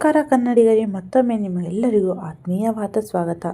ನಮಸ್ಕಾರ ಕನ್ನಡಿಗರೇ ಮತ್ತೊಮ್ಮೆ ನಿಮ್ಮೆಲ್ಲರಿಗೂ ಆತ್ಮೀಯವಾದ ಸ್ವಾಗತ.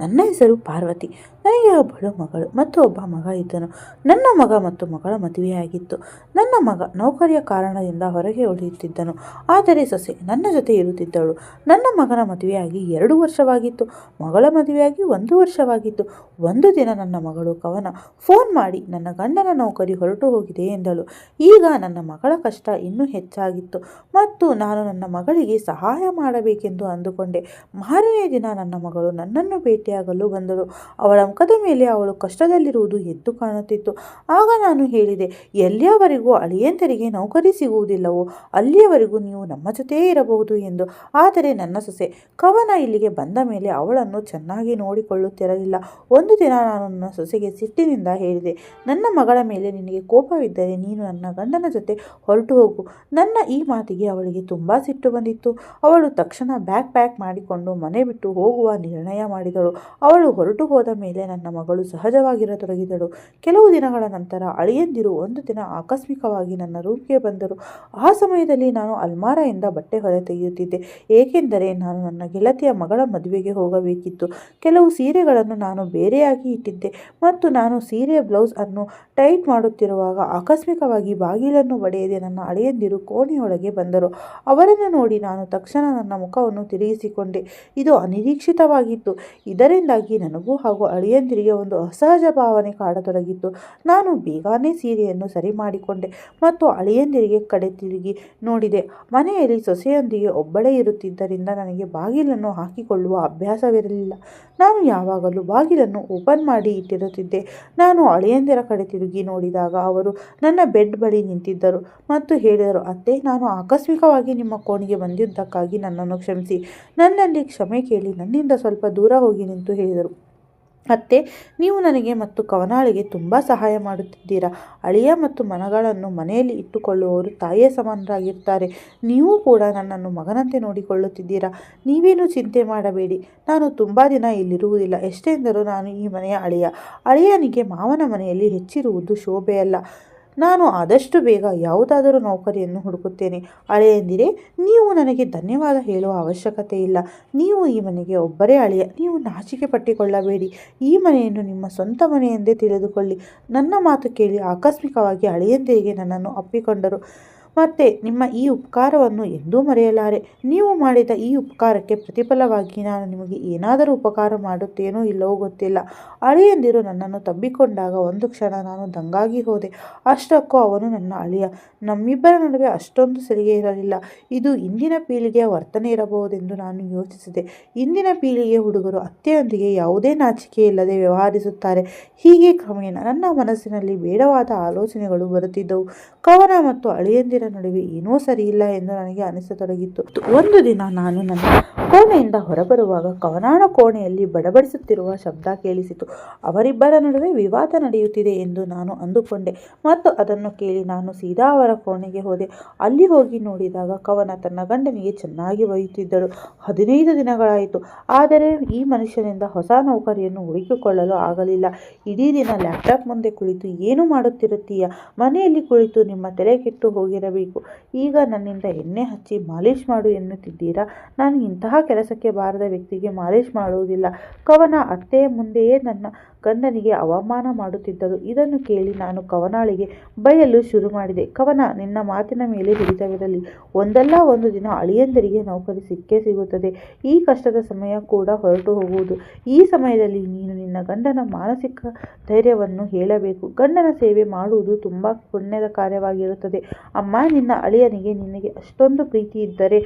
ನನ್ನ ಹೆಸರು ಪಾರ್ವತಿ. ನನಗೆ ಒಬ್ಬಳು ಮಗಳು ಮತ್ತು ಒಬ್ಬ ಮಗ ಇದ್ದನು. ನನ್ನ ಮಗ ಮತ್ತು ಮಗಳ ಮದುವೆಯಾಗಿತ್ತು. ನನ್ನ ಮಗ ನೌಕರಿಯ ಕಾರಣದಿಂದ ಹೊರಗೆ ಉಳಿಯುತ್ತಿದ್ದನು. ಆದರೆ ಸೊಸೆ ನನ್ನ ಜೊತೆ ಇರುತ್ತಿದ್ದಳು. ನನ್ನ ಮಗನ ಮದುವೆಯಾಗಿ ಎರಡು ವರ್ಷವಾಗಿತ್ತು. ಮಗಳ ಮದುವೆಯಾಗಿ ಒಂದು ವರ್ಷವಾಗಿತ್ತು. ಒಂದು ದಿನ ನನ್ನ ಮಗಳು ಕವನ ಫೋನ್ ಮಾಡಿ ನನ್ನ ಗಂಡನ ನೌಕರಿ ಹೊರಟು ಹೋಗಿದೆ ಎಂದಳು. ಈಗ ನನ್ನ ಮಗಳ ಕಷ್ಟ ಇನ್ನೂ ಹೆಚ್ಚಾಗಿತ್ತು ಮತ್ತು ನಾನು ನನ್ನ ಮಗಳಿಗೆ ಸಹಾಯ ಮಾಡಬೇಕೆಂದು ಅಂದುಕೊಂಡೆ. ಮಾರನೇ ದಿನ ನನ್ನ ಮಗಳು ನನ್ನನ್ನು ಭೇಟಿಯಾಗಲು ಬಂದಳು. ಅವಳ ಮುಖದ ಮೇಲೆ ಅವಳು ಕಷ್ಟದಲ್ಲಿರುವುದು ಎದ್ದು ಕಾಣುತ್ತಿತ್ತು. ಆಗ ನಾನು ಹೇಳಿದೆ, ಎಲ್ಲಿಯವರೆಗೂ ಅಳಿಯಂತರಿಗೆ ನೌಕರಿ ಸಿಗುವುದಿಲ್ಲವೋ, ಅಲ್ಲಿಯವರೆಗೂ ನೀವು ನಮ್ಮ ಜೊತೆಯೇ ಇರಬಹುದು ಎಂದು. ಆದರೆ ನನ್ನ ಸೊಸೆ, ಕವನ ಇಲ್ಲಿಗೆ ಬಂದ ಮೇಲೆ ಅವಳನ್ನು ಚೆನ್ನಾಗಿ ನೋಡಿಕೊಳ್ಳುತ್ತಿರಲಿಲ್ಲ. ಒಂದು ದಿನ ನಾನು ನನ್ನ ಸೊಸೆಗೆ ಸಿಟ್ಟಿನಿಂದ ಹೇಳಿದೆ, ನನ್ನ ಮಗಳ ಮೇಲೆ ನಿನಗೆ ಕೋಪವಿದ್ದರೆ ನೀನು ನನ್ನ ಗಂಡನ ಜೊತೆ ಹೊರಟು ಹೋಗು. ನನ್ನ ಈ ಮಾತಿಗೆ ಅವಳಿಗೆ ತುಂಬ ಸಿಟ್ಟು ಬಂದಿತ್ತು. ಅವಳು ತಕ್ಷಣ ಬ್ಯಾಗ್ ಪ್ಯಾಕ್ ಮಾಡಿಕೊಂಡು ಮನೆ ಬಿಟ್ಟು ಹೋಗುವ ನಿರ್ಣಯ ಮಾಡಿದಳು. ಅವಳು ಹೊರಟು ಹೋದ ಮೇಲೆ ನನ್ನ ಮಗಳು ಸಹಜವಾಗಿರತೊಡಗಿದಳು. ಕೆಲವು ದಿನಗಳ ನಂತರ ಅಳಿಯಂದಿರು ಒಂದು ದಿನ ಆಕಸ್ಮಿಕವಾಗಿ ನನ್ನ ರೂಮ್ಗೆ ಬಂದರು. ಆ ಸಮಯದಲ್ಲಿ ನಾನು ಅಲ್ಮಾರಾಯಿಂದ ಬಟ್ಟೆ ಹೊರ ತೆಗೆಯುತ್ತಿದ್ದೆ ಏಕೆಂದರೆ ನಾನು ನನ್ನ ಗೆಳತಿಯ ಮಗಳ ಮದುವೆಗೆ ಹೋಗಬೇಕಿತ್ತು. ಕೆಲವು ಸೀರೆಗಳನ್ನು ನಾನು ಬೇರೆಯಾಗಿ ಇಟ್ಟಿದ್ದೆ ಮತ್ತು ನಾನು ಸೀರೆ ಬ್ಲೌಸ್ ಅನ್ನು ಟೈಟ್ ಮಾಡುತ್ತಿರುವಾಗ ಆಕಸ್ಮಿಕವಾಗಿ ಬಾಗಿಲನ್ನು ಒಡೆಯದೆ ನನ್ನ ಅಳಿಯಂದಿರು ಕೋಣೆಯೊಳಗೆ ಬಂದರು. ಅವರನ್ನು ನೋಡಿ ನಾನು ತಕ್ಷಣ ನನ್ನ ಮುಖವನ್ನು ತಿರುಗಿಸಿಕೊಂಡೆ. ಇದು ಅನಿರೀಕ್ಷಿತವಾಗಿತ್ತು. ಇದರಿಂದಾಗಿ ನನಗೂ ಹಾಗೂ ಅಳಿಯಂದಿರಿಗೆ ಒಂದು ಅಸಹಜ ಭಾವನೆ ಕಾಡತೊಡಗಿತ್ತು. ನಾನು ಬೇಗನೆ ಸೀರೆಯನ್ನು ಸರಿ ಮಾಡಿಕೊಂಡೆ ಮತ್ತು ಅಳಿಯಂದಿರಿಗೆ ಕಡೆ ತಿರುಗಿ ನೋಡಿದೆ. ಮನೆಯಲ್ಲಿ ಸೊಸೆಯೊಂದಿಗೆ ಒಬ್ಬಳೇ ಇರುತ್ತಿದ್ದರಿಂದ ನನಗೆ ಬಾಗಿಲನ್ನು ಹಾಕಿಕೊಳ್ಳುವ ಅಭ್ಯಾಸವಿರಲಿಲ್ಲ. ನಾನು ಯಾವಾಗಲೂ ಬಾಗಿಲನ್ನು ಓಪನ್ ಮಾಡಿ ಇಟ್ಟಿರುತ್ತಿದ್ದೆ. ನಾನು ಅಳಿಯಂದಿರ ಕಡೆ ತಿರುಗಿ ನೋಡಿದಾಗ ಅವರು ನನ್ನ ಬೆಡ್ ಬಳಿ ನಿಂತಿದ್ದರು ಮತ್ತು ಹೇಳಿದರು, ಅತ್ತೆ, ನಾನು ಆಕಸ್ಮಿಕವಾಗಿ ನಿಮ್ಮ ಕೋಣೆಗೆ ಬಂದಿದ್ದಕ್ಕಾಗಿ ನನ್ನನ್ನು ಕ್ಷಮಿಸಿ. ನನ್ನಲ್ಲಿ ಕ್ಷಮೆ ಕೇಳಿ ನನ್ನಿಂದ ಸ್ವಲ್ಪ ದೂರ ಹೋಗಿ ನಿಂತು, ಹೇಳಿದರು. ಅತ್ತೆ, ನೀವು ನನಗೆ ಮತ್ತು ಕವನಾಳಿಗೆ ತುಂಬ ಸಹಾಯ ಮಾಡುತ್ತಿದ್ದೀರಾ. ಅಳಿಯ ಮತ್ತು ಮನಗಳನ್ನು ಮನೆಯಲ್ಲಿ ಇಟ್ಟುಕೊಳ್ಳುವವರು ತಾಯಿಯ ಸಮಾನರಾಗಿರ್ತಾರೆ ನೀವು ಕೂಡ ನನ್ನನ್ನು ಮಗನಂತೆ ನೋಡಿಕೊಳ್ಳುತ್ತಿದ್ದೀರಾ. ನೀವೇನು ಚಿಂತೆ ಮಾಡಬೇಡಿ. ನಾನು ತುಂಬ ದಿನ ಇಲ್ಲಿರುವುದಿಲ್ಲ. ಎಷ್ಟೆಂದರೂ ನಾನು ಈ ಮನೆಯ ಅಳಿಯ. ಅಳಿಯನಿಗೆ ಮಾವನ ಮನೆಯಲ್ಲಿ ಹೆಚ್ಚಿರುವುದು ಶೋಭೆಯಲ್ಲ. ನಾನು ಆದಷ್ಟು ಬೇಗ ಯಾವುದಾದರೂ ನೌಕರಿಯನ್ನು ಹುಡುಕುತ್ತೇನೆ. ಅಳೆಯಂದಿರೇ, ನೀವು ನನಗೆ ಧನ್ಯವಾದ ಹೇಳುವ ಅವಶ್ಯಕತೆ ಇಲ್ಲ. ನೀವು ಈ ಮನೆಗೆ ಒಬ್ಬರೇ ಅಳೆಯ. ನೀವು ನಾಚಿಕೆ ಪಟ್ಟಿಕೊಳ್ಳಬೇಡಿ. ಈ ಮನೆಯನ್ನು ನಿಮ್ಮ ಸ್ವಂತ ಮನೆಯೆಂದೇ ತಿಳಿದುಕೊಳ್ಳಿ. ನನ್ನ ಮಾತು ಕೇಳಿ ಆಕಸ್ಮಿಕವಾಗಿ ಅಳಿಯಂದಿರಿಗೆ ನನ್ನನ್ನು ಅಪ್ಪಿಕೊಂಡರು. ಮತ್ತೆ ನಿಮ್ಮ ಈ ಉಪಕಾರವನ್ನು ಎಂದೂ ಮರೆಯಲಾರೆ. ನೀವು ಮಾಡಿದ ಈ ಉಪಕಾರಕ್ಕೆ ಪ್ರತಿಫಲವಾಗಿ ನಾನು ನಿಮಗೆ ಏನಾದರೂ ಉಪಕಾರ ಮಾಡುತ್ತೇನೋ ಇಲ್ಲವೋ ಗೊತ್ತಿಲ್ಲ. ಅಳಿಯಂದಿರು ನನ್ನನ್ನು ತಬ್ಬಿಕೊಂಡಾಗ ಒಂದು ಕ್ಷಣ ನಾನು ದಂಗಾಗಿ ಹೋದೆ. ಅಷ್ಟಕ್ಕೂ ಅವನು ನನ್ನ ಅಳಿಯ. ನಮ್ಮಿಬ್ಬರ ನಡುವೆ ಅಷ್ಟೊಂದು ಸರಿಗೆ ಇರಲಿಲ್ಲ. ಇದು ಇಂದಿನ ಪೀಳಿಗೆಯ ವರ್ತನೆ ಇರಬಹುದೆಂದು ನಾನು ಯೋಚಿಸಿದೆ. ಇಂದಿನ ಪೀಳಿಗೆಯ ಹುಡುಗರು ಅತ್ತೆಯೊಂದಿಗೆ ಯಾವುದೇ ನಾಚಿಕೆ ಇಲ್ಲದೆ ವ್ಯವಹರಿಸುತ್ತಾರೆ. ಹೀಗೆ ಕ್ರಮೇಣ ನನ್ನ ಮನಸ್ಸಿನಲ್ಲಿ ಬೇಡವಾದ ಆಲೋಚನೆಗಳು ಬರುತ್ತಿದ್ದವು. ಕವನ ಮತ್ತು ಅಳಿಯಂದಿರ ನಡುವೆ ಏನೂ ಸರಿಯಿಲ್ಲ ಎಂದು ನನಗೆ ಅನಿಸತೊಡಗಿತ್ತು. ಒಂದು ದಿನ ನಾನು ನನ್ನ ಕೋಣೆಯಿಂದ ಹೊರಬರುವಾಗ ಕವನಾಣ ಕೋಣೆಯಲ್ಲಿ ಬಡಬಡಿಸುತ್ತಿರುವ ಶಬ್ದ ಕೇಳಿಸಿತು. ಅವರಿಬ್ಬರ ನಡುವೆ ವಿವಾದ ನಡೆಯುತ್ತಿದೆ ಎಂದು ನಾನು ಅಂದುಕೊಂಡೆ. ಮತ್ತು ಅದನ್ನು ಕೇಳಿ ನಾನು ಸೀದಾ ಅವರ ಕೋಣೆಗೆ ಹೋದೆ. ಅಲ್ಲಿ ಹೋಗಿ ನೋಡಿದಾಗ ಕವನ ತನ್ನ ಗಂಡನಿಗೆ ಚೆನ್ನಾಗಿ ಒಯ್ಯುತ್ತಿದ್ದಳು. ಹದಿನೈದು ದಿನಗಳಾಯಿತು. ಆದರೆ ಈ ಮನುಷ್ಯನಿಂದ ಹೊಸ ನೌಕರಿಯನ್ನು ಹುಡುಕಿಕೊಳ್ಳಲು ಆಗಲಿಲ್ಲ. ಇಡೀ ದಿನ ಲ್ಯಾಪ್ಟಾಪ್ ಮುಂದೆ ಕುಳಿತು, ಏನು ಮಾಡುತ್ತಿರುತ್ತೀಯ? ಮನೆಯಲ್ಲಿ ಕುಳಿತು ನಿಮ್ಮ ತಲೆ ಕೆಟ್ಟು ಹೋಗಿರಬೇಕು. ಈಗ ನನ್ನಿಂದ ಎಣ್ಣೆ ಹಚ್ಚಿ ಮಾಲೀಶ್ ಮಾಡು ಎನ್ನುತ್ತಿದ್ದೀರಾ? ನಾನು ಇಂತಹ ಕೆಲಸಕ್ಕೆ ಬಾರದ ವ್ಯಕ್ತಿಗೆ ಮಾಲೀಶ್ ಮಾಡುವುದಿಲ್ಲ. ಕವನ ಅತ್ತೆಯ ಮುಂದೆಯೇ ನನ್ನ ಗಂಡನಿಗೆ ಅವಮಾನ ಮಾಡುತ್ತಿದ್ದರು. ಇದನ್ನು ಕೇಳಿ ನಾನು ಕವನಾಳಿಗೆ ಬೈಯಲು ಶುರು ಮಾಡಿದೆ. ಕವನ, ನಿನ್ನ ಮಾತಿನ ಮೇಲೆ ಹಿಡಿತವಿರಲಿ. ಒಂದಲ್ಲ ಒಂದು ದಿನ ಅಳಿಯಂದರಿಗೆ ನೌಕರಿ ಸಿಕ್ಕೇ ಸಿಗುತ್ತದೆ. ಈ ಕಷ್ಟದ ಸಮಯ ಕೂಡ ಹೊರಟು ಹೋಗುವುದು. ಈ ಸಮಯದಲ್ಲಿ ನೀನು ನಿನ್ನ ಗಂಡನ ಮಾನಸಿಕ ಧೈರ್ಯವನ್ನು ಹೇಳಬೇಕು. ಗಂಡನ ಸೇವೆ ಮಾಡುವುದು ತುಂಬ ಪುಣ್ಯದ ಕಾರ್ಯವಾಗಿರುತ್ತದೆ. ಅಮ್ಮ, ನಿನ್ನ ಅಳಿಯನಿಗೆ ನಿನಗೆ ಅಷ್ಟೊಂದು ಪ್ರೀತಿ ಇದ್ದರೆ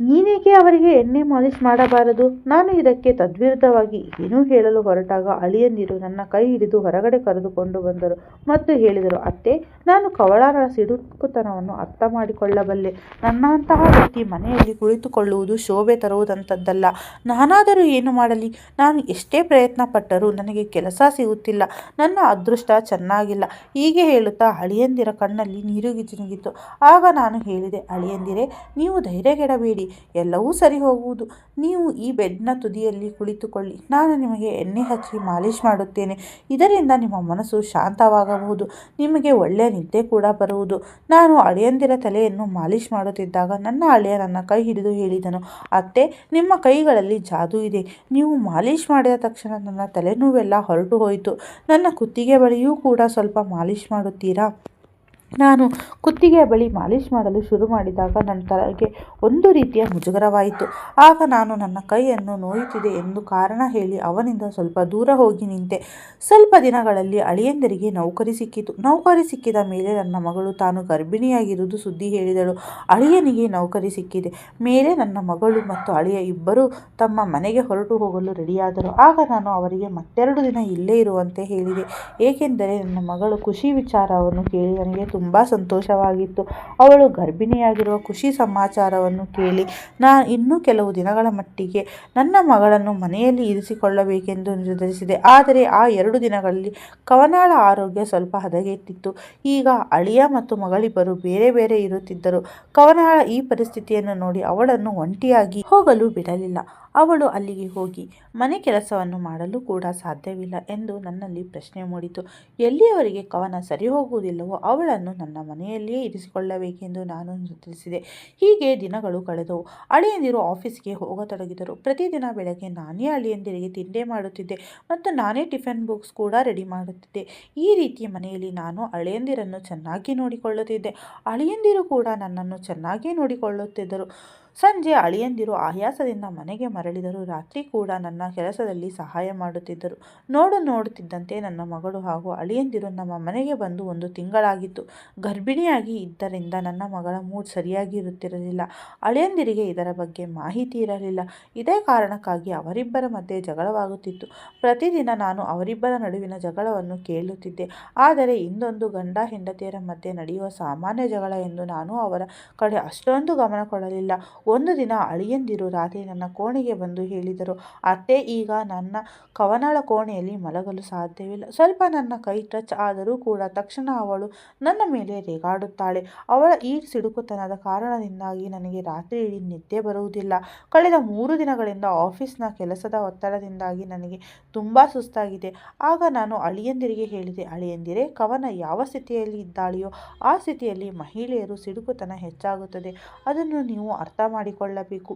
ನೀನೇಕೆ ಅವರಿಗೆ ಎಣ್ಣೆ ಮಾಲಿಶ್ ಮಾಡಬಾರದು. ನಾನು ಇದಕ್ಕೆ ತದ್ವಿರುದ್ಧವಾಗಿ ಏನೂ ಹೇಳಲು ಹೊರಟಾಗ ಅಳಿಯಂದಿರು ನನ್ನ ಕೈ ಹಿಡಿದು ಹೊರಗಡೆ ಕರೆದುಕೊಂಡು ಬಂದರು ಮತ್ತು ಹೇಳಿದರು, ಅತ್ತೆ, ನಾನು ಕವಳನ ಸಿಡುಕುತನವನ್ನು ಅರ್ಥ ಮಾಡಿಕೊಳ್ಳಬಲ್ಲೆ ನನ್ನಂತಹ ವ್ಯಕ್ತಿ ಮನೆಯಲ್ಲಿ ಕುಳಿತುಕೊಳ್ಳುವುದು ಶೋಭೆ ತರುವುದಂಥದ್ದಲ್ಲ ನಾನಾದರೂ ಏನು ಮಾಡಲಿ? ನಾನು ಎಷ್ಟೇ ಪ್ರಯತ್ನ ಪಟ್ಟರೂ ನನಗೆ ಕೆಲಸ ಸಿಗುತ್ತಿಲ್ಲ. ನನ್ನ ಅದೃಷ್ಟ ಚೆನ್ನಾಗಿಲ್ಲ. ಹೀಗೆ ಹೇಳುತ್ತಾ ಅಳಿಯಂದಿರ ಕಣ್ಣಲ್ಲಿ ನೀರು ಜಿನುಗಿತು ಆಗ ನಾನು ಹೇಳಿದೆ, ಅಳಿಯಂದಿರೆ, ನೀವು ಧೈರ್ಯಗೆಡಬೇಡಿ. ಬಿಡಿ ಎಲ್ಲವೂ ಸರಿ ಹೋಗುವುದು. ನೀವು ಈ ಬೆಡ್ನ ತುದಿಯಲ್ಲಿ ಕುಳಿತುಕೊಳ್ಳಿ. ನಾನು ನಿಮಗೆ ಎಣ್ಣೆ ಹಚ್ಚಿ ಮಾಲೀಶ್ ಮಾಡುತ್ತೇನೆ. ಇದರಿಂದ ನಿಮ್ಮ ಮನಸ್ಸು ಶಾಂತವಾಗಬಹುದು. ನಿಮಗೆ ಒಳ್ಳೆಯ ನಿದ್ದೆ ಕೂಡ ಬರುವುದು. ನಾನು ಅಳಿಯಂದಿರ ತಲೆಯನ್ನು ಮಾಲೀಶ್ ಮಾಡುತ್ತಿದ್ದಾಗ ನನ್ನ ಅಳಿಯ ನನ್ನ ಕೈ ಹಿಡಿದು ಹೇಳಿದನು, ಅತ್ತೆ, ನಿಮ್ಮ ಕೈಗಳಲ್ಲಿ ಜಾದು ಇದೆ. ನೀವು ಮಾಲೀಶ್ ಮಾಡಿದ ತಕ್ಷಣ ನನ್ನ ತಲೆನೋವೆಲ್ಲ ಹೊರಟು ಹೋಯಿತು. ನನ್ನ ಕುತ್ತಿಗೆ ಬಳಿಯೂ ಕೂಡ ಸ್ವಲ್ಪ ಮಾಲೀಶ್ ಮಾಡುತ್ತೀರಾ? ನಾನು ಕುತ್ತಿಗೆಯ ಬಳಿ ಮಾಲಿಶ್ ಮಾಡಲು ಶುರು ಮಾಡಿದಾಗ ನನ್ನ ತಲೆಗೆ ಒಂದು ರೀತಿಯ ಮುಜುಗರವಾಯಿತು. ಆಗ ನಾನು ನನ್ನ ಕೈಯನ್ನು ನೋಯುತ್ತಿದೆ ಎಂದು ಕಾರಣ ಹೇಳಿ ಅವನಿಂದ ಸ್ವಲ್ಪ ದೂರ ಹೋಗಿ ನಿಂತೆ. ಸ್ವಲ್ಪ ದಿನಗಳಲ್ಲಿ ಅಳಿಯಂದರಿಗೆ ನೌಕರಿ ಸಿಕ್ಕಿತು. ನೌಕರಿ ಸಿಕ್ಕಿದ ಮೇಲೆ ನನ್ನ ಮಗಳು ತಾನು ಗರ್ಭಿಣಿಯಾಗಿರುವುದು ಸುದ್ದಿ ಹೇಳಿದಳು. ಅಳಿಯನಿಗೆ ನೌಕರಿ ಸಿಕ್ಕಿದೆ. ಮೇಲೆ ನನ್ನ ಮಗಳು ಮತ್ತು ಅಳಿಯ ಇಬ್ಬರು ತಮ್ಮ ಮನೆಗೆ ಹೊರಟು ಹೋಗಲು ರೆಡಿಯಾದರು. ಆಗ ನಾನು ಅವರಿಗೆ ಮತ್ತೆರಡು ದಿನ ಇಲ್ಲೇ ಇರುವಂತೆ ಹೇಳಿದೆ. ಏಕೆಂದರೆ ನನ್ನ ಮಗಳು ಖುಷಿ ವಿಚಾರವನ್ನು ಕೇಳಿ ನನಗೆ ತುಂಬ ಸಂತೋಷವಾಗಿತ್ತು. ಅವಳು ಗರ್ಭಿಣಿಯಾಗಿರುವ ಖುಷಿ ಸಮಾಚಾರವನ್ನು ಕೇಳಿ ನಾನು ಇನ್ನೂ ಕೆಲವು ದಿನಗಳ ಮಟ್ಟಿಗೆ ನನ್ನ ಮಗಳನ್ನು ಮನೆಯಲ್ಲಿ ಇರಿಸಿಕೊಳ್ಳಬೇಕೆಂದು ನಿರ್ಧರಿಸಿದೆ. ಆದರೆ ಆ ಎರಡು ದಿನಗಳಲ್ಲಿ ಕವನಾಳ ಆರೋಗ್ಯ ಸ್ವಲ್ಪ ಹದಗೆಟ್ಟಿತ್ತು. ಈಗ ಅಳಿಯ ಮತ್ತು ಮಗಳಿಬ್ಬರು ಬೇರೆ ಬೇರೆ ಇರುತ್ತಿದ್ದರು. ಕವನಾಳ ಈ ಪರಿಸ್ಥಿತಿಯನ್ನು ನೋಡಿ ಅವಳನ್ನು ಒಂಟಿಯಾಗಿ ಹೋಗಲು ಬಿಡಲಿಲ್ಲ. ಅವಳು ಅಲ್ಲಿಗೆ ಹೋಗಿ, ಮನೆ ಕೆಲಸವನ್ನು ಮಾಡಲು ಕೂಡ ಸಾಧ್ಯವಿಲ್ಲ ಎಂದು ನನ್ನಲ್ಲಿ ಪ್ರಶ್ನೆ ಮೂಡಿತು. ಎಲ್ಲಿಯವರಿಗೆ ಕವನ ಸರಿ ಹೋಗುವುದಿಲ್ಲವೋ ಅವಳನ್ನು ನನ್ನ ಮನೆಯಲ್ಲಿಯೇ ಇರಿಸಿಕೊಳ್ಳಬೇಕೆಂದು ನಾನು ನಿರ್ಧರಿಸಿದೆ. ಹೀಗೆ ದಿನಗಳು ಕಳೆದವು. ಅಳಿಯಂದಿರು ಆಫೀಸ್ಗೆ ಹೋಗತೊಡಗಿದರು. ಪ್ರತಿದಿನ ಬೆಳಗ್ಗೆ ನಾನೇ ಅಳಿಯಂದಿರಿಗೆ ತಿಂಡೆ ಮಾಡುತ್ತಿದ್ದೆ ಮತ್ತು ನಾನೇ ಟಿಫನ್ ಬಾಕ್ಸ್ ಕೂಡ ರೆಡಿ ಮಾಡುತ್ತಿದ್ದೆ. ಈ ರೀತಿ ಮನೆಯಲ್ಲಿ ನಾನು ಅಳಿಯಂದಿರನ್ನು ಚೆನ್ನಾಗಿ ನೋಡಿಕೊಳ್ಳುತ್ತಿದ್ದೆ. ಅಳಿಯಂದಿರು ಕೂಡ ನನ್ನನ್ನು ಚೆನ್ನಾಗಿ ನೋಡಿಕೊಳ್ಳುತ್ತಿದ್ದರು. ಸಂಜೆ ಅಳಿಯಂದಿರು ಆಯಾಸದಿಂದ ಮನೆಗೆ ಮರಳಿದರು. ರಾತ್ರಿ ಕೂಡ ನನ್ನ ಕೆಲಸದಲ್ಲಿ ಸಹಾಯ ಮಾಡುತ್ತಿದ್ದರು. ನೋಡು ನೋಡುತ್ತಿದ್ದಂತೆ ನನ್ನ ಮಗಳು ಹಾಗೂ ಅಳಿಯಂದಿರು ನಮ್ಮ ಮನೆಗೆ ಬಂದು ಒಂದು ತಿಂಗಳಾಗಿತ್ತು. ಗರ್ಭಿಣಿಯಾಗಿ ಇದ್ದರಿಂದ ನನ್ನ ಮಗಳ ಮೂಡ್ ಸರಿಯಾಗಿ ಇರುತ್ತಿರಲಿಲ್ಲ ಅಳಿಯಂದಿರಿಗೆ ಇದರ ಬಗ್ಗೆ ಮಾಹಿತಿ ಇರಲಿಲ್ಲ. ಇದೇ ಕಾರಣಕ್ಕಾಗಿ ಅವರಿಬ್ಬರ ಮಧ್ಯೆ ಜಗಳವಾಗುತ್ತಿತ್ತು. ಪ್ರತಿದಿನ ನಾನು ಅವರಿಬ್ಬರ ನಡುವಿನ ಜಗಳವನ್ನು ಕೇಳುತ್ತಿದ್ದೆ. ಆದರೆ ಇಂದೊಂದು ಗಂಡ ಹೆಂಡತಿಯರ ಮಧ್ಯೆ ನಡೆಯುವ ಸಾಮಾನ್ಯ ಜಗಳ ಎಂದು ನಾನು ಅವರ ಕಡೆ ಅಷ್ಟೊಂದು ಗಮನ ಕೊಡಲಿಲ್ಲ. ಒಂದು ದಿನ ಅಳಿಯಂದಿರು ರಾಧೆ ನನ್ನ ಕೋಣೆಗೆ ಬಂದು ಹೇಳಿದರು, ಅತ್ತೆ, ಈಗ ನನ್ನ ಕವನಳ ಕೋಣೆಯಲ್ಲಿ ಮಲಗಲು ಸಾಧ್ಯವಿಲ್ಲ. ಸ್ವಲ್ಪ ನನ್ನ ಕೈ ಟಚ್ ಆದರೂ ಕೂಡ ತಕ್ಷಣ ಅವಳು ನನ್ನ ಮೇಲೆ ರೇಗಾಡುತ್ತಾಳೆ. ಅವಳ ಈ ಸಿಡುಕುತನದ ಕಾರಣದಿಂದಾಗಿ ನನಗೆ ರಾತ್ರಿ ಇಡೀ ನಿದ್ದೆ ಬರುವುದಿಲ್ಲ. ಕಳೆದ ಮೂರು ದಿನಗಳಿಂದ ಆಫೀಸ್ನ ಕೆಲಸದ ಒತ್ತಡದಿಂದಾಗಿ ನನಗೆ ತುಂಬ ಸುಸ್ತಾಗಿದೆ. ಆಗ ನಾನು ಅಳಿಯಂದಿರಿಗೆ ಹೇಳಿದೆ, ಅಳಿಯಂದಿರೇ, ಕವನ ಯಾವ ಸ್ಥಿತಿಯಲ್ಲಿ ಇದ್ದಾಳೆಯೋ ಆ ಸ್ಥಿತಿಯಲ್ಲಿ ಮಹಿಳೆಯರು ಸಿಡುಕುತನ ಹೆಚ್ಚಾಗುತ್ತದೆ. ಅದನ್ನು ನೀವು ಅರ್ಥ ಮಾಡಿಕೊಳ್ಳಬೇಕು.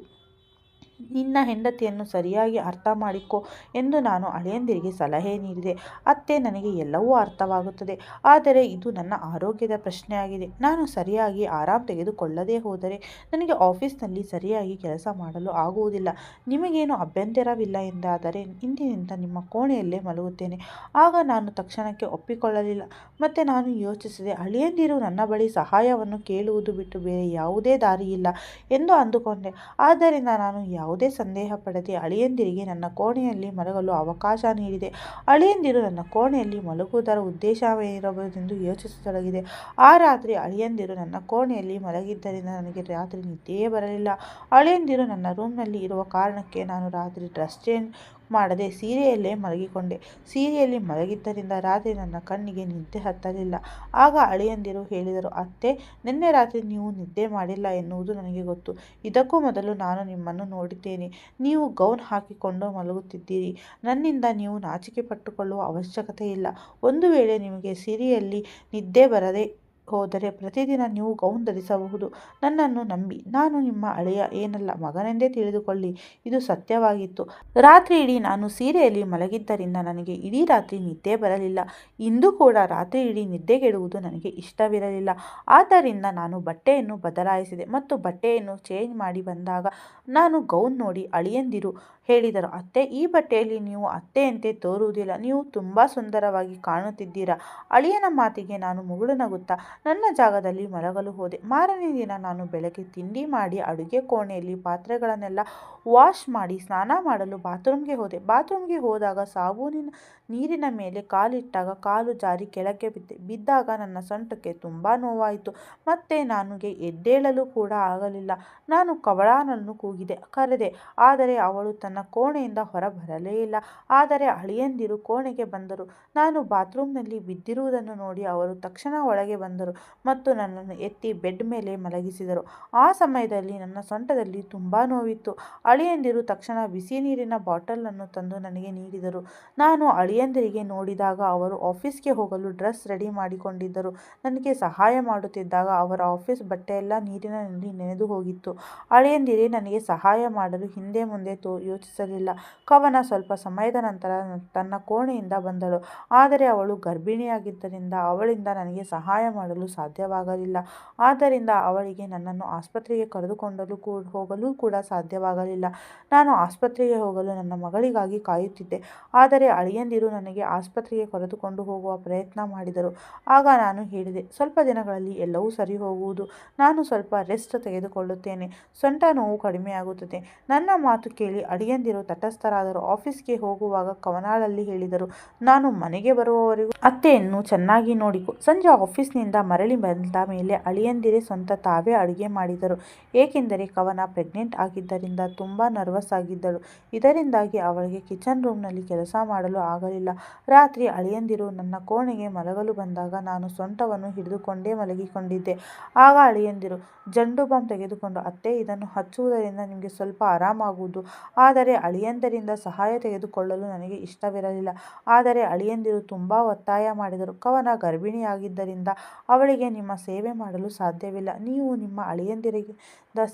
ನಿನ್ನ ಹೆಂಡತಿಯನ್ನು ಸರಿಯಾಗಿ ಅರ್ಥ ಮಾಡಿಕೊ ಎಂದು ನಾನು ಅಳಿಯಂದಿರಿಗೆ ಸಲಹೆ ನೀಡಿದೆ. ಅತ್ತೆ ನನಗೆ ಎಲ್ಲವೂ ಅರ್ಥವಾಗುತ್ತದೆ. ಆದರೆ ಇದು ನನ್ನ ಆರೋಗ್ಯದ ಪ್ರಶ್ನೆಯಾಗಿದೆ. ನಾನು ಸರಿಯಾಗಿ ಆರಾಮ್ ತೆಗೆದುಕೊಳ್ಳದೇ ಹೋದರೆ ನನಗೆ ಆಫೀಸ್ನಲ್ಲಿ ಸರಿಯಾಗಿ ಕೆಲಸ ಮಾಡಲು ಆಗುವುದಿಲ್ಲ. ನಿಮಗೇನು ಅಭ್ಯಂತರವಿಲ್ಲ ಎಂದಾದರೆ ಇಂದಿನಿಂದ ನಿಮ್ಮ ಕೋಣೆಯಲ್ಲೇ ಮಲಗುತ್ತೇನೆ. ಆಗ ನಾನು ತಕ್ಷಣಕ್ಕೆ ಒಪ್ಪಿಕೊಳ್ಳಲಿಲ್ಲ. ಮತ್ತು ನಾನು ಯೋಚಿಸಿದೆ, ಅಳಿಯಂದಿರು ನನ್ನ ಬಳಿ ಸಹಾಯವನ್ನು ಕೇಳುವುದು ಬಿಟ್ಟು ಬೇರೆ ಯಾವುದೇ ದಾರಿಯಿಲ್ಲ ಎಂದು ಅಂದುಕೊಂಡೆ. ಆದ್ದರಿಂದ ನಾನು ಯಾವುದೇ ಸಂದೇಹ ಪಡದೆ ಅಳಿಯಂದಿರಿಗೆ ನನ್ನ ಕೋಣೆಯಲ್ಲಿ ಮಲಗಲು ಅವಕಾಶ ನೀಡಿದೆ. ಅಳಿಯಂದಿರು ನನ್ನ ಕೋಣೆಯಲ್ಲಿ ಮಲಗುವುದರ ಉದ್ದೇಶವೇನಿರಬಹುದೆಂದು ಯೋಚಿಸತೊಡಗಿದೆ. ಆ ರಾತ್ರಿ ಅಳಿಯಂದಿರು ನನ್ನ ಕೋಣೆಯಲ್ಲಿ ಮಲಗಿದ್ದರಿಂದ ನನಗೆ ರಾತ್ರಿ ನಿದ್ದೆಯೇ ಬರಲಿಲ್ಲ. ಅಳಿಯಂದಿರು ನನ್ನ ರೂಮ್ನಲ್ಲಿ ಇರುವ ಕಾರಣಕ್ಕೆ ನಾನು ರಾತ್ರಿ ಡ್ರೆಸ್ ಚೇಂಜ್ ಮಾಡದೆ ಸೀರೆಯಲ್ಲೇ ಮಲಗಿಕೊಂಡೆ. ಸೀರೆಯಲ್ಲಿ ಮಲಗಿದ್ದರಿಂದ ರಾತ್ರಿ ನನ್ನ ಕಣ್ಣಿಗೆ ನಿದ್ದೆ ಹತ್ತಲಿಲ್ಲ. ಆಗ ಅಳಿಯಂದಿರು ಹೇಳಿದರು, ಅತ್ತೆ, ನಿನ್ನೆ ರಾತ್ರಿ ನೀವು ನಿದ್ದೆ ಮಾಡಿಲ್ಲ ಎನ್ನುವುದು ನನಗೆ ಗೊತ್ತು. ಇದಕ್ಕೂ ಮೊದಲು ನಾನು ನಿಮ್ಮನ್ನು ನೋಡಿದ್ದೇನೆ. ನೀವು ಗೌನ್ ಹಾಕಿಕೊಂಡು ಮಲಗುತ್ತಿದ್ದೀರಿ. ನನ್ನಿಂದ ನೀವು ನಾಚಿಕೆ ಪಟ್ಟುಕೊಳ್ಳುವ ಅವಶ್ಯಕತೆ ಇಲ್ಲ ಒಂದು ವೇಳೆ ನಿಮಗೆ ಸೀರೆಯಲ್ಲಿ ನಿದ್ದೆ ಬರದೆ ಹೋದರೆ ಪ್ರತಿದಿನ ನೀವು ಗೌನ್ ಧರಿಸಬಹುದು. ನನ್ನನ್ನು ನಂಬಿ. ನಾನು ನಿಮ್ಮ ಅಳಿಯ ಏನಲ್ಲ. ಮಗನೆಂದೇ ತಿಳಿದುಕೊಳ್ಳಿ. ಇದು ಸತ್ಯವಾಗಿತ್ತು. ರಾತ್ರಿ ಇಡೀ ನಾನು ಸೀರೆಯಲ್ಲಿ ಮಲಗಿದ್ದರಿಂದ ನನಗೆ ಇಡೀ ರಾತ್ರಿ ನಿದ್ದೆ ಬರಲಿಲ್ಲ. ಇಂದು ಕೂಡ ರಾತ್ರಿ ಇಡೀ ನಿದ್ದೆಗೆಡುವುದು ನನಗೆ ಇಷ್ಟವಿರಲಿಲ್ಲ. ಆದ್ದರಿಂದ ನಾನು ಬಟ್ಟೆಯನ್ನು ಬದಲಾಯಿಸಿದೆ ಮತ್ತು ಬಟ್ಟೆಯನ್ನು ಚೇಂಜ್ ಮಾಡಿ ಬಂದಾಗ ನಾನು ಗೌನ್ ನೋಡಿ ಅಳಿಯಂದಿರು. ಹೇಳಿದರು. ಅತ್ತೆ, ಈ ಬಟ್ಟೆಯಲ್ಲಿ ನೀವು ಅತ್ತೆಯಂತೆ ತೋರುವುದಿಲ್ಲ. ನೀವು ತುಂಬ ಸುಂದರವಾಗಿ ಕಾಣುತ್ತಿದ್ದೀರಾ. ಅಳಿಯನ ಮಾತಿಗೆ ನಾನು ಮುಗುಳು ನಗುತ್ತಾ, ನನ್ನ ಜಾಗದಲ್ಲಿ ಮಲಗಲು ಹೋದೆ. ಮಾರನೇ ದಿನ ನಾನು ಬೆಳಗ್ಗೆ ತಿಂಡಿ ಮಾಡಿ ಅಡುಗೆ ಕೋಣೆಯಲ್ಲಿ ಪಾತ್ರೆಗಳನ್ನೆಲ್ಲ ವಾಶ್ ಮಾಡಿ ಸ್ನಾನ ಮಾಡಲು ಬಾತ್ರೂಮ್ಗೆ ಹೋದೆ. ಬಾತ್ರೂಮ್ಗೆ ಹೋದಾಗ ಸಾಬೂನಿನ ನೀರಿನ ಮೇಲೆ ಕಾಲಿಟ್ಟಾಗ ಕಾಲು ಜಾರಿ ಕೆಳಗೆ ಬಿದ್ದೆ. ಬಿದ್ದಾಗ ನನ್ನ ಸೊಂಟಕ್ಕೆ ತುಂಬ ನೋವಾಯಿತು. ಮತ್ತೆ ನನಗೆ ಎದ್ದೇಳಲು ಕೂಡ ಆಗಲಿಲ್ಲ. ನಾನು ಕವಳಾನನ್ನು ಕೂಗಿದೆ, ಕರೆದೆ. ಆದರೆ ಅವಳು ತನ್ನ ಕೋಣೆಯಿಂದ ಹೊರಬರಲೇ ಇಲ್ಲ. ಆದರೆ ಅಳಿಯಂದಿರು ಕೋಣೆಗೆ ಬಂದರು. ನಾನು ಬಾತ್ರೂಮ್ನಲ್ಲಿ ಬಿದ್ದಿರುವುದನ್ನು ನೋಡಿ ಅವರು ತಕ್ಷಣ ಒಳಗೆ ಬಂದರು ಮತ್ತು ನನ್ನನ್ನು ಎತ್ತಿ ಬೆಡ್ ಮೇಲೆ ಮಲಗಿಸಿದರು. ಆ ಸಮಯದಲ್ಲಿ ನನ್ನ ಸೊಂಟದಲ್ಲಿ ತುಂಬ ನೋವಿತ್ತು. ಅಳಿಯಂದಿರು ತಕ್ಷಣ ಬಿಸಿ ನೀರಿನ ಬಾಟಲನ್ನು ತಂದು ನನಗೆ ನೀಡಿದರು. ನಾನು ಅಳಿಯಂದಿರಿಗೆ ನೋಡಿದಾಗ ಅವರು ಆಫೀಸ್ಗೆ ಹೋಗಲು ಡ್ರೆಸ್ ರೆಡಿ ಮಾಡಿಕೊಂಡಿದ್ದರು. ನನಗೆ ಸಹಾಯ ಮಾಡುತ್ತಿದ್ದಾಗ ಅವರ ಆಫೀಸ್ ಬಟ್ಟೆಯೆಲ್ಲ ನೀರಿನಲ್ಲಿ ನೆನೆದು ಹೋಗಿತ್ತು. ಅಳಿಯಂದಿರೇ ನನಗೆ ಸಹಾಯ ಮಾಡಲು ಹಿಂದೆ ಮುಂದೆ ತೋ ಯೋಚಿಸಲಿಲ್ಲ. ಕವನ ಸ್ವಲ್ಪ ಸಮಯದ ನಂತರ ತನ್ನ ಕೋಣೆಯಿಂದ ಬಂದಳು. ಆದರೆ ಅವಳು ಗರ್ಭಿಣಿಯಾಗಿದ್ದರಿಂದ ಅವಳಿಂದ ನನಗೆ ಸಹಾಯ ಮಾಡಲು ಸಾಧ್ಯವಾಗಲಿಲ್ಲ. ಆದ್ದರಿಂದ ಅವಳಿಗೆ ನನ್ನನ್ನು ಆಸ್ಪತ್ರೆಗೆ ಕರೆದುಕೊಂಡಲು ಕೂ ಹೋಗಲು ಕೂಡ ಸಾಧ್ಯವಾಗಲಿಲ್ಲ. ನಾನು ಆಸ್ಪತ್ರೆಗೆ ಹೋಗಲು ನನ್ನ ಮಗಳಿಗಾಗಿ ಕಾಯುತ್ತಿದ್ದೆ. ಆದರೆ ಅಳಿಯಂದಿರು ನನಗೆ ಆಸ್ಪತ್ರೆಗೆ ಕರೆದುಕೊಂಡು ಹೋಗುವ ಪ್ರಯತ್ನ ಮಾಡಿದರು. ಆಗ ನಾನು ಹೇಳಿದೆ, ಸ್ವಲ್ಪ ದಿನಗಳಲ್ಲಿ ಎಲ್ಲವೂ ಸರಿ ಹೋಗುವುದು. ನಾನು ಸ್ವಲ್ಪ ರೆಸ್ಟ್ ತೆಗೆದುಕೊಳ್ಳುತ್ತೇನೆ. ಸೊಂಟ ನೋವು ಕಡಿಮೆಯಾಗುತ್ತದೆ ನನ್ನ ಮಾತು ಕೇಳಿ ಅಡಿಯಂದಿರು ತಟಸ್ಥರಾದರು. ಆಫೀಸ್ಗೆ ಹೋಗುವಾಗ ಕವನಾಳಲ್ಲಿ ಹೇಳಿದರು, ನಾನು ಮನೆಗೆ ಬರುವವರೆಗೂ ಅತ್ತೆಯನ್ನು ಚೆನ್ನಾಗಿ ನೋಡಿಕೊ. ಸಂಜೆ ಆಫೀಸ್ನಿಂದ ಮರಳಿ ಬಂದ ಮೇಲೆ ಅಳಿಯಂದಿರೇ ಸ್ವಂತ ತಾವೇ ಅಡುಗೆ ಮಾಡಿದರು. ಏಕೆಂದರೆ ಕವನ ಪ್ರೆಗ್ನೆಂಟ್ ಆಗಿದ್ದರಿಂದ ತುಂಬ ನರ್ವಸ್ ಆಗಿದ್ದಳು. ಇದರಿಂದಾಗಿ ಅವಳಿಗೆ ಕಿಚನ್ ರೂಮ್ನಲ್ಲಿ ಕೆಲಸ ಮಾಡಲು ಆಗಲಿಲ್ಲ. ರಾತ್ರಿ ಅಳಿಯಂದಿರು ನನ್ನ ಕೋಣೆಗೆ ಮಲಗಲು ಬಂದಾಗ ನಾನು ಸೊಂಟವನ್ನು ಹಿಡಿದುಕೊಂಡೇ ಮಲಗಿಕೊಂಡಿದ್ದೆ. ಆಗ ಅಳಿಯಂದಿರು, ಜಂಡು ಬಾಂಬ್ ತೆಗೆದುಕೊಂಡು, ಅತ್ತೆ, ಇದನ್ನು ಹಚ್ಚುವುದರಿಂದ ನಿಮಗೆ ಸ್ವಲ್ಪ ಆರಾಮಾಗುವುದು. ಆದರೆ ಅಳಿಯಂದರಿಂದ ಸಹಾಯ ತೆಗೆದುಕೊಳ್ಳಲು ನನಗೆ ಇಷ್ಟವಿರಲಿಲ್ಲ. ಆದರೆ ಅಳಿಯಂದಿರು ತುಂಬ ಒತ್ತಾಯ ಮಾಡಿದರು. ಕವನ ಗರ್ಭಿಣಿಯಾಗಿದ್ದರಿಂದ ಅವಳಿಗೆ ನಿಮ್ಮ ಸೇವೆ ಮಾಡಲು ಸಾಧ್ಯವಿಲ್ಲ. ನೀವು ನಿಮ್ಮ ಅಳಿಯಂದಿರಿಗೆ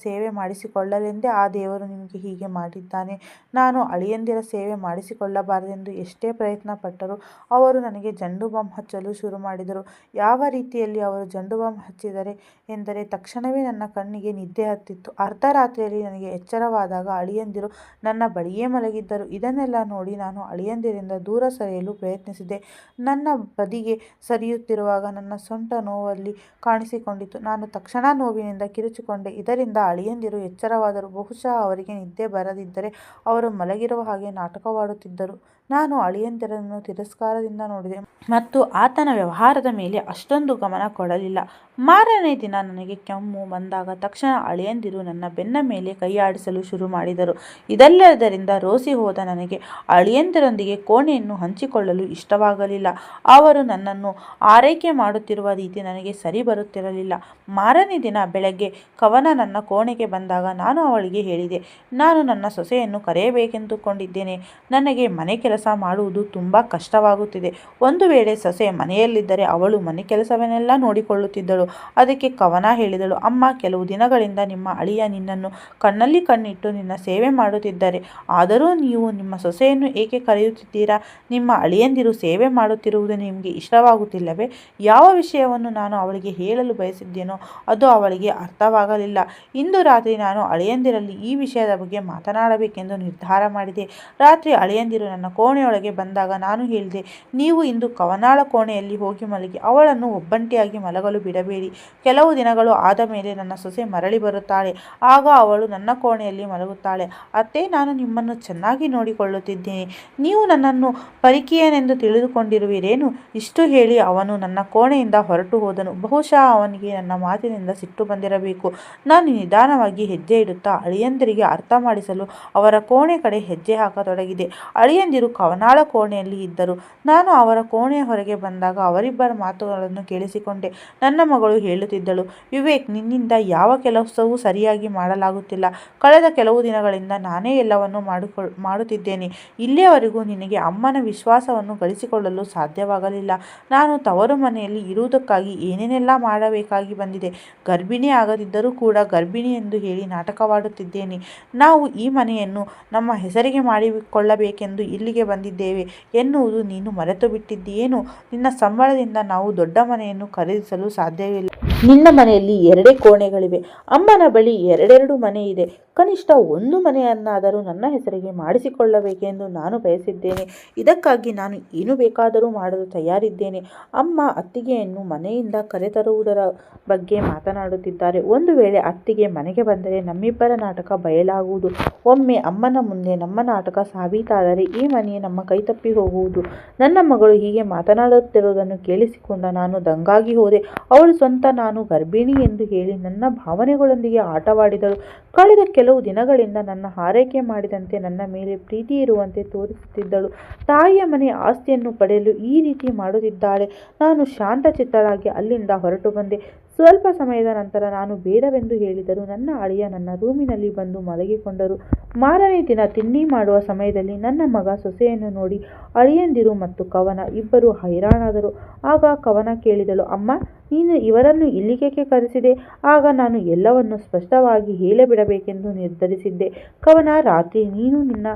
ಸೇವೆ ಮಾಡಿಸಿಕೊಳ್ಳಲೆಂದೇ ಆ ದೇವರು ನಿಮಗೆ ಹೀಗೆ ಮಾಡಿದ್ದಾನೆ. ನಾನು ಅಳಿಯಂದಿರ ಸೇವೆ ಮಾಡಿಸಿಕೊಳ್ಳಬಾರದೆಂದು ಎಷ್ಟೇ ಪ್ರಯತ್ನ ಪಟ್ಟರೂ ಅವರು ನನಗೆ ಜಂಡು ಬಾಂಬ್ ಹಚ್ಚಲು ಶುರು ಮಾಡಿದರು. ಯಾವ ರೀತಿಯಲ್ಲಿ ಅವರು ಜಂಡು ಬಾಂಬ್ ಹಚ್ಚಿದರೆ ಎಂದರೆ ತಕ್ಷಣವೇ ನನ್ನ ಕಣ್ಣಿಗೆ ನಿದ್ದೆ ಹತ್ತಿತ್ತು. ಅರ್ಧರಾತ್ರಿಯಲ್ಲಿ ನನಗೆ ಎಚ್ಚರವಾದಾಗ ಅಳಿಯಂದಿರು ನನ್ನ ಬಳಿಯೇ ಮಲಗಿದ್ದರು. ಇದನ್ನೆಲ್ಲ ನೋಡಿ ನಾನು ಅಳಿಯಂದಿರಿಂದ ದೂರ ಸರಿಯಲು ಪ್ರಯತ್ನಿಸಿದೆ. ನನ್ನ ಬದಿಗೆ ಸರಿಯುತ್ತಿರುವಾಗ ನನ್ನ ಸೊಂಟ ನೋವಲ್ಲಿ ಕಾಣಿಸಿಕೊಂಡಿತು ನಾನು ತಕ್ಷಣ ನೋವಿನಿಂದ ಕಿರುಚಿಕೊಂಡೆ. ಇದರಿಂದ ಅಳಿಯಂದಿರು ಎಚ್ಚರವಾದರು. ಬಹುಶಃ ಅವರಿಗೆ ನಿದ್ದೆ ಬರದಿದ್ದರೆ ಅವರು ಮಲಗಿರುವ ಹಾಗೆ ನಾಟಕವಾಡುತ್ತಿದ್ದರು. ನಾನು ಅಳಿಯಂದಿರನ್ನು ತಿರಸ್ಕಾರದಿಂದ ನೋಡಿದೆ ಮತ್ತು ಆತನ ವ್ಯವಹಾರದ ಮೇಲೆ ಅಷ್ಟೊಂದು ಗಮನ ಕೊಡಲಿಲ್ಲ. ಮಾರನೇ ದಿನ ನನಗೆ ಕೆಮ್ಮು ಬಂದಾಗ ತಕ್ಷಣ ಅಳಿಯಂದಿರು ನನ್ನ ಬೆನ್ನ ಮೇಲೆ ಕೈಯಾಡಿಸಲು ಶುರು ಮಾಡಿದರು. ಇದೆಲ್ಲದರಿಂದ ರೋಸಿ ಹೋದ ನನಗೆ ಅಳಿಯಂದಿರೊಂದಿಗೆ ಕೋಣೆಯನ್ನು ಹಂಚಿಕೊಳ್ಳಲು ಇಷ್ಟವಾಗಲಿಲ್ಲ. ಅವರು ನನ್ನನ್ನು ಆರೈಕೆ ಮಾಡುತ್ತಿರುವ ರೀತಿ ನನಗೆ ಸರಿ ಬರುತ್ತಿರಲಿಲ್ಲ. ಮಾರನೇ ದಿನ ಬೆಳಗ್ಗೆ ಕವನ ನನ್ನ ಕೋಣೆಗೆ ಬಂದಾಗ ನಾನು ಅವಳಿಗೆ ಹೇಳಿದೆ, ನಾನು ನನ್ನ ಸೊಸೆಯನ್ನು ಕರೆಯಬೇಕೆಂದುಕೊಂಡಿದ್ದೇನೆ. ನನಗೆ ಮನೆ ಕೆಲಸ ಮಾಡುವುದು ತುಂಬ ಕಷ್ಟವಾಗುತ್ತಿದೆ. ಒಂದು ವೇಳೆ ಸೊಸೆ ಮನೆಯಲ್ಲಿದ್ದರೆ ಅವಳು ಮನೆ ಕೆಲಸವನ್ನೆಲ್ಲ ನೋಡಿಕೊಳ್ಳುತ್ತಿದ್ದಳು. ಅದಕ್ಕೆ ಕವನ ಹೇಳಿದಳು, ಅಮ್ಮ, ಕೆಲವು ದಿನಗಳಿಂದ ನಿಮ್ಮ ಅಳಿಯ ನಿನ್ನನ್ನು ಕಣ್ಣಲ್ಲಿ ಕಣ್ಣಿಟ್ಟು ನಿನ್ನ ಸೇವೆ ಮಾಡುತ್ತಿದ್ದಾರೆ. ಆದರೂ ನೀವು ನಿಮ್ಮ ಸೊಸೆಯನ್ನು ಏಕೆ ಕರೆಯುತ್ತಿದ್ದೀರಾ? ನಿಮ್ಮ ಅಳಿಯಂದಿರು ಸೇವೆ ಮಾಡುತ್ತಿರುವುದು ನಿಮಗೆ ಇಷ್ಟವಾಗುತ್ತಿಲ್ಲವೇ? ಯಾವ ವಿಷಯವನ್ನು ನಾನು ಅವಳಿಗೆ ಹೇಳಲು ಬಯಸಿದ್ದೇನೋ ಅದು ಅವಳಿಗೆ ಅರ್ಥವಾಗಲಿಲ್ಲ. ಇಂದು ರಾತ್ರಿ ನಾನು ಅಳಿಯಂದಿರಲ್ಲಿ ಈ ವಿಷಯದ ಬಗ್ಗೆ ಮಾತನಾಡಬೇಕೆಂದು ನಿರ್ಧಾರ ಮಾಡಿದೆ. ರಾತ್ರಿ ಅಳಿಯಂದಿರು ನನ್ನ ಕೋಣೆಯೊಳಗೆ ಬಂದಾಗ ನಾನು ಹೇಳಿದೆ, ನೀವು ಇಂದು ಕವನಾಳ ಕೋಣೆಯಲ್ಲಿ ಹೋಗಿ ಮಲಗಿ, ಅವಳನ್ನು ಒಬ್ಬಂಟಿಯಾಗಿ ಮಲಗಲು ಬಿಡಬೇಡಿ. ಕೆಲವು ದಿನಗಳು ಆದ ಮೇಲೆ ನನ್ನ ಸೊಸೆ ಮರಳಿ ಬರುತ್ತಾಳೆ. ಆಗ ಅವಳು ನನ್ನ ಕೋಣೆಯಲ್ಲಿ ಮಲಗುತ್ತಾಳೆ. ಅತ್ತೆ, ನಾನು ನಿಮ್ಮನ್ನು ಚೆನ್ನಾಗಿ ನೋಡಿಕೊಳ್ಳುತ್ತಿದ್ದೇನೆ. ನೀವು ನನ್ನನ್ನು ಪರಿಕೀಯನೆಂದು ತಿಳಿದುಕೊಂಡಿರುವಿರೇನು ಇಷ್ಟು ಹೇಳಿ ಅವನು ನನ್ನ ಕೋಣೆಯಿಂದ ಹೊರಟು ಹೋದನು. ಬಹುಶಃ ಅವನಿಗೆ ನನ್ನ ಮಾತಿನಿಂದ ಸಿಟ್ಟು ಬಂದಿರಬೇಕು. ನಾನು ನಿಧಾನವಾಗಿ ಹೆಜ್ಜೆ ಇಡುತ್ತಾ ಅಳಿಯಂದಿರಿಗೆ ಅರ್ಥ ಮಾಡಿಸಲು ಅವರ ಕೋಣೆ ಕಡೆ ಹೆಜ್ಜೆ ಹಾಕತೊಡಗಿದೆ ಅಳಿಯಂದಿರು ಕವನಾಳ ಕೋಣೆಯಲ್ಲಿ ಇದ್ದರು. ನಾನು ಅವರ ಕೋಣೆಯ ಹೊರಗೆ ಬಂದಾಗ ಅವರಿಬ್ಬರ ಮಾತುಗಳನ್ನು ಕೇಳಿಸಿಕೊಂಡೆ. ನನ್ನ ಮಗಳು ಹೇಳುತ್ತಿದ್ದಳು, ವಿವೇಕ್, ನಿನ್ನಿಂದ ಯಾವ ಕೆಲಸವೂ ಸರಿಯಾಗಿ ಮಾಡಲಾಗುತ್ತಿಲ್ಲ. ಕಳೆದ ಕೆಲವು ದಿನಗಳಿಂದ ನಾನೇ ಎಲ್ಲವನ್ನೂ ಮಾಡಿಕೊಳ್, ಮಾಡುತ್ತಿದ್ದೇನೆ. ಇಲ್ಲಿಯವರೆಗೂ ನಿನಗೆ ಅಮ್ಮನ ವಿಶ್ವಾಸವನ್ನು ಗಳಿಸಿಕೊಳ್ಳಲು ಸಾಧ್ಯವಾಗಲಿಲ್ಲ. ನಾನು ತವರು ಮನೆಯಲ್ಲಿ ಇರುವುದಕ್ಕಾಗಿ ಏನೇನೆಲ್ಲ ಮಾಡಬೇಕಾಗಿ ಬಂದಿದೆ. ಗರ್ಭಿಣಿ ಆಗದಿದ್ದರೂ ಕೂಡ ಗರ್ಭಿಣಿ ಎಂದು ಹೇಳಿ ನಾಟಕವಾಡುತ್ತಿದ್ದೇನೆ. ನಾವು ಈ ಮನೆಯನ್ನು ನಮ್ಮ ಹೆಸರಿಗೆ ಮಾಡಿಕೊಳ್ಳಬೇಕೆಂದು ಇಲ್ಲಿಗೆ ಬಂದಿದ್ದೇವೆ. ಎನ್ನುವುದು ನೀನು ಮರೆತು ಬಿಟ್ಟಿದ್ದೀಯೇನು ನಿನ್ನ ಸಂಬಳದಿಂದ ನಾವು ದೊಡ್ಡ ಮನೆಯನ್ನು ಖರೀದಿಸಲು ಸಾಧ್ಯವಿಲ್ಲ. ನಿನ್ನ ಮನೆಯಲ್ಲಿ ಎರಡೇ ಕೋಣೆಗಳಿವೆ. ಅಮ್ಮನ ಬಳಿ ಎರಡೆರಡು ಮನೆ ಇದೆ. ಕನಿಷ್ಠ ಒಂದು ಮನೆಯನ್ನಾದರೂ ನನ್ನ ಹೆಸರಿಗೆ ಮಾಡಿಸಿಕೊಳ್ಳಬೇಕೆಂದು ನಾನು ಬಯಸಿದ್ದೇನೆ. ಇದಕ್ಕಾಗಿ ನಾನು ಏನು ಬೇಕಾದರೂ ಮಾಡಲು ತಯಾರಿದ್ದೇನೆ. ಅಮ್ಮ ಅತ್ತಿಗೆಯನ್ನು ಮನೆಯಿಂದ ಕರೆತರುವುದರ ಬಗ್ಗೆ ಮಾತನಾಡುತ್ತಿದ್ದಾರೆ. ಒಂದು ವೇಳೆ ಅತ್ತಿಗೆ ಮನೆಗೆ ಬಂದರೆ ನಮ್ಮಿಬ್ಬರ ನಾಟಕ ಬಯಲಾಗುವುದು. ಒಮ್ಮೆ ಅಮ್ಮನ ಮುಂದೆ ನಮ್ಮ ನಾಟಕ ಸಾಬೀತಾದರೆ ಈ ಮನೆ ನಮ್ಮ ಕೈತಪ್ಪಿ ಹೋಗುವುದು. ನನ್ನ ಮಗಳು ಹೀಗೆ ಮಾತನಾಡುತ್ತಿರುವುದನ್ನು ಕೇಳಿಸಿಕೊಂಡ ನಾನು ದಂಗಾಗಿ ಹೋದೆ. ಅವಳು ಸ್ವಂತ ನಾನು ನಾನು ಗರ್ಭಿಣಿ ಎಂದು ಹೇಳಿ ನನ್ನ ಭಾವನೆಗಳೊಂದಿಗೆ ಆಟವಾಡಿದಳು. ಕಳೆದ ಕೆಲವು ದಿನಗಳಿಂದ ನನ್ನ ಆರೈಕೆ ಮಾಡಿದಂತೆ ನನ್ನ ಮೇಲೆ ಪ್ರೀತಿ ಇರುವಂತೆ ತೋರಿಸುತ್ತಿದ್ದಳು. ತಾಯಿಯ ಮನೆ ಆಸ್ತಿಯನ್ನು ಪಡೆಯಲು ಈ ರೀತಿ ಮಾಡುತ್ತಿದ್ದಾಳೆ. ನಾನು ಶಾಂತಚಿತ್ತಳಾಗಿ ಅಲ್ಲಿಂದ ಹೊರಟು ಬಂದೆ. ಸ್ವಲ್ಪ ಸಮಯದ ನಂತರ ನಾನು ಬೇಡವೆಂದು ಹೇಳಿದರೂ ನನ್ನ ಅಳಿಯ ನನ್ನ ರೂಮಿನಲ್ಲಿ ಬಂದು ಮಲಗಿಕೊಂಡರು. ಮಾರನೇ ದಿನ ತಿಂಡಿ ಮಾಡುವ ಸಮಯದಲ್ಲಿ ನನ್ನ ಮಗ ಸೊಸೆಯನ್ನು ನೋಡಿ ಅಳಿಯಂದಿರು ಮತ್ತು ಕವನ ಇಬ್ಬರು ಹೈರಾಣಾದರು. ಆಗ ಕವನ ಕೇಳಿದಳು, ಅಮ್ಮ ನೀನು ಇವರನ್ನು ಇಲ್ಲಿಗೇಕೆ ಕರೆಸಿದೆ? ಆಗ ನಾನು ಎಲ್ಲವನ್ನು ಸ್ಪಷ್ಟವಾಗಿ ಹೇಳಿಬಿಡಬೇಕೆಂದು ನಿರ್ಧರಿಸಿದ್ದೆ. ಕವನ, ರಾತ್ರಿ, ನೀನು ನಿನ್ನ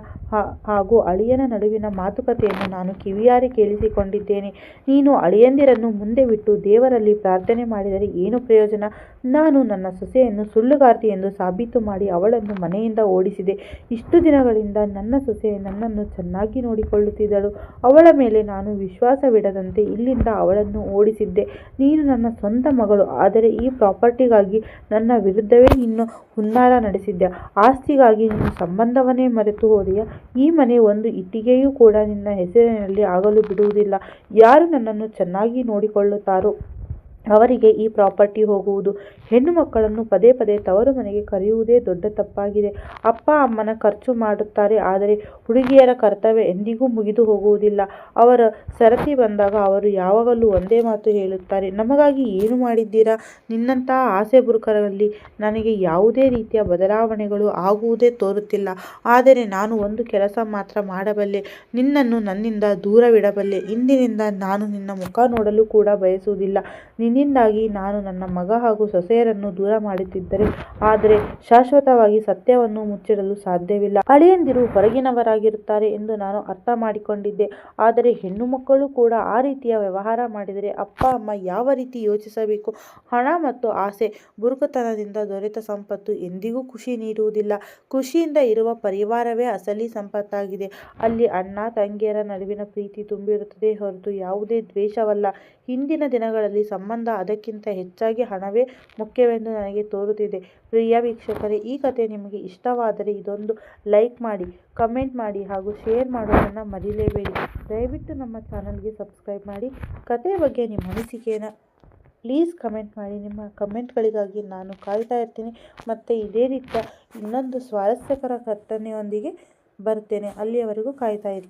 ಹಾಗೂ ಅಳಿಯನ ನಡುವಿನ ಮಾತುಕತೆಯನ್ನು ನಾನು ಕಿವಿಯಾರಿ ಕೇಳಿಸಿಕೊಂಡಿದ್ದೇನೆ. ನೀನು ಅಳಿಯಂದಿರನ್ನು ಮುಂದೆ ಬಿಟ್ಟು ದೇವರಲ್ಲಿ ಪ್ರಾರ್ಥನೆ ಮಾಡಿದರೆ ಏನು ಪ್ರಯೋಜನ? ನಾನು ನನ್ನ ಸೊಸೆಯನ್ನು ಸುಳ್ಳುಗಾರ್ತಿ ಎಂದು ಸಾಬೀತು ಮಾಡಿ ಅವಳನ್ನು ಮನೆಯಿಂದ ಓಡಿಸಿದೆ. ಇಷ್ಟು ದಿನಗಳಿಂದ ನನ್ನ ಸೊಸೆ ನನ್ನನ್ನು ಚೆನ್ನಾಗಿ ನೋಡಿಕೊಳ್ಳುತ್ತಿದ್ದಳು. ಅವಳ ಮೇಲೆ ನಾನು ವಿಶ್ವಾಸವಿಡದಂತೆ ಇಲ್ಲಿಂದ ಅವಳನ್ನು ಓಡಿಸಿದ್ದೆ. ನೀನು ನನ್ನ ಸ್ವಂತ ಮಗಳು. ಆದರೆ ಈ ಪ್ರಾಪರ್ಟಿಗಾಗಿ ನನ್ನ ವಿರುದ್ಧವೇ ನೀನು ಹುನ್ನಾರ ನಡೆಸಿದ್ದೆ ಆಸ್ತಿಗಾಗಿ ನಿನ್ನ ಸಂಬಂಧವನ್ನೇ ಮರೆತು ಹೋದೆಯಾ? ಈ ಮನೆ ಒಂದು ಇಟ್ಟಿಗೆಯೂ ಕೂಡ ನಿನ್ನ ಹೆಸರಿನಲ್ಲಿ ಆಗಲು ಬಿಡುವುದಿಲ್ಲ. ಯಾರು ನನ್ನನ್ನು ಚೆನ್ನಾಗಿ ನೋಡಿಕೊಳ್ಳುತ್ತಾರೋ? ಅವರಿಗೆ ಈ ಪ್ರಾಪರ್ಟಿ ಹೋಗುವುದು. ಹೆಣ್ಣು ಮಕ್ಕಳನ್ನು ಪದೇ ಪದೇ ತವರು ಮನೆಗೆ ಕರೆಯುವುದೇ ದೊಡ್ಡ ತಪ್ಪಾಗಿದೆ. ಅಪ್ಪ, ಅಮ್ಮನ ಖರ್ಚು ಮಾಡುತ್ತಾರೆ, ಆದರೆ ಹುಡುಗಿಯರ ಕರ್ತವ್ಯ ಎಂದಿಗೂ ಮುಗಿದು ಹೋಗುವುದಿಲ್ಲ. ಅವರ ಸರತಿ ಬಂದಾಗ ಅವರು ಯಾವಾಗಲೂ ಒಂದೇ ಮಾತು ಹೇಳುತ್ತಾರೆ, ನಮಗಾಗಿ ಏನು ಮಾಡಿದ್ದೀರಾ? ನಿನ್ನಂತಹ ಆಸೆ ಬುರುಕರಲ್ಲಿ ನನಗೆ ಯಾವುದೇ ರೀತಿಯ ಬದಲಾವಣೆಗಳು ಆಗುವುದೇ ತೋರುತ್ತಿಲ್ಲ. ಆದರೆ ನಾನು ಒಂದು ಕೆಲಸ ಮಾತ್ರ ಮಾಡಬಲ್ಲೆ. ನಿನ್ನನ್ನು ನನ್ನಿಂದ ದೂರವಿಡಬಲ್ಲೆ. ಇಂದಿನಿಂದ ನಾನು ನಿನ್ನ ಮುಖ ನೋಡಲು ಕೂಡ ಬಯಸುವುದಿಲ್ಲ. ನಿನ್ನಿಂದಾಗಿ ನಾನು ನನ್ನ ಮಗ ಹಾಗೂ ಸೊಸೆಯರನ್ನು ದೂರ ಮಾಡುತ್ತಿದ್ದರೆ, ಆದರೆ ಶಾಶ್ವತವಾಗಿ ಸತ್ಯವನ್ನು ಮುಚ್ಚಿಡಲು ಸಾಧ್ಯವಿಲ್ಲ. ಅಳಿಯಂದಿರು ಹೊರಗಿನವರಾಗಿರುತ್ತಾರೆ ಎಂದು ನಾನು ಅರ್ಥ ಮಾಡಿಕೊಂಡಿದ್ದೆ ಆದರೆ ಹೆಣ್ಣು ಮಕ್ಕಳು ಕೂಡ ಆ ರೀತಿಯ ವ್ಯವಹಾರ ಮಾಡಿದರೆ ಅಪ್ಪ, ಅಮ್ಮ ಯಾವ ರೀತಿ ಯೋಚಿಸಬೇಕು? ಹಣ ಮತ್ತು ಆಸೆ ಬುರುಕುತನದಿಂದ ದೊರೆತ ಸಂಪತ್ತು ಎಂದಿಗೂ ಖುಷಿ ನೀಡುವುದಿಲ್ಲ. ಖುಷಿಯಿಂದ ಇರುವ ಪರಿವಾರವೇ ಅಸಲಿ ಸಂಪತ್ತಾಗಿದೆ. ಅಲ್ಲಿ ಅಣ್ಣ, ತಂಗಿಯರ ನಡುವಿನ ಪ್ರೀತಿ ತುಂಬಿರುತ್ತದೆ ಹೊರತು ಯಾವುದೇ ದ್ವೇಷವಲ್ಲ. ಹಿಂದಿನ ದಿನಗಳಲ್ಲಿ ಸಂಬಂಧ ಅದಕ್ಕಿಂತ ಹೆಚ್ಚಾಗಿ ಹಣವೇ ಮುಖ್ಯವೆಂದು ನನಗೆ ತೋರುತ್ತಿದೆ. ಪ್ರಿಯ ವೀಕ್ಷಕರೇ, ಈ ಕಥೆ ನಿಮಗೆ ಇಷ್ಟವಾದರೆ ಇದೊಂದು ಲೈಕ್ ಮಾಡಿ, ಕಮೆಂಟ್ ಮಾಡಿ ಹಾಗೂ ಶೇರ್ ಮಾಡೋದನ್ನು ಮರಿಲೇಬೇಡಿ. ದಯವಿಟ್ಟು ನಮ್ಮ ಚಾನಲ್ಗೆ ಸಬ್ಸ್ಕ್ರೈಬ್ ಮಾಡಿ. ಕತೆ ಬಗ್ಗೆ ನಿಮ್ಮ ಅನಿಸಿಕೆಯನ್ನು ಪ್ಲೀಸ್ ಕಮೆಂಟ್ ಮಾಡಿ. ನಿಮ್ಮ ಕಮೆಂಟ್ಗಳಿಗಾಗಿ ನಾನು ಕಾಯ್ತಾ ಇರ್ತೀನಿ. ಮತ್ತು ಇದೇ ರೀತಿಯ ಇನ್ನೊಂದು ಸ್ವಾರಸ್ಯಕರ ಘಟನೆಯೊಂದಿಗೆ ಬರ್ತೇನೆ. ಅಲ್ಲಿಯವರೆಗೂ ಕಾಯ್ತಾ ಇರಿ.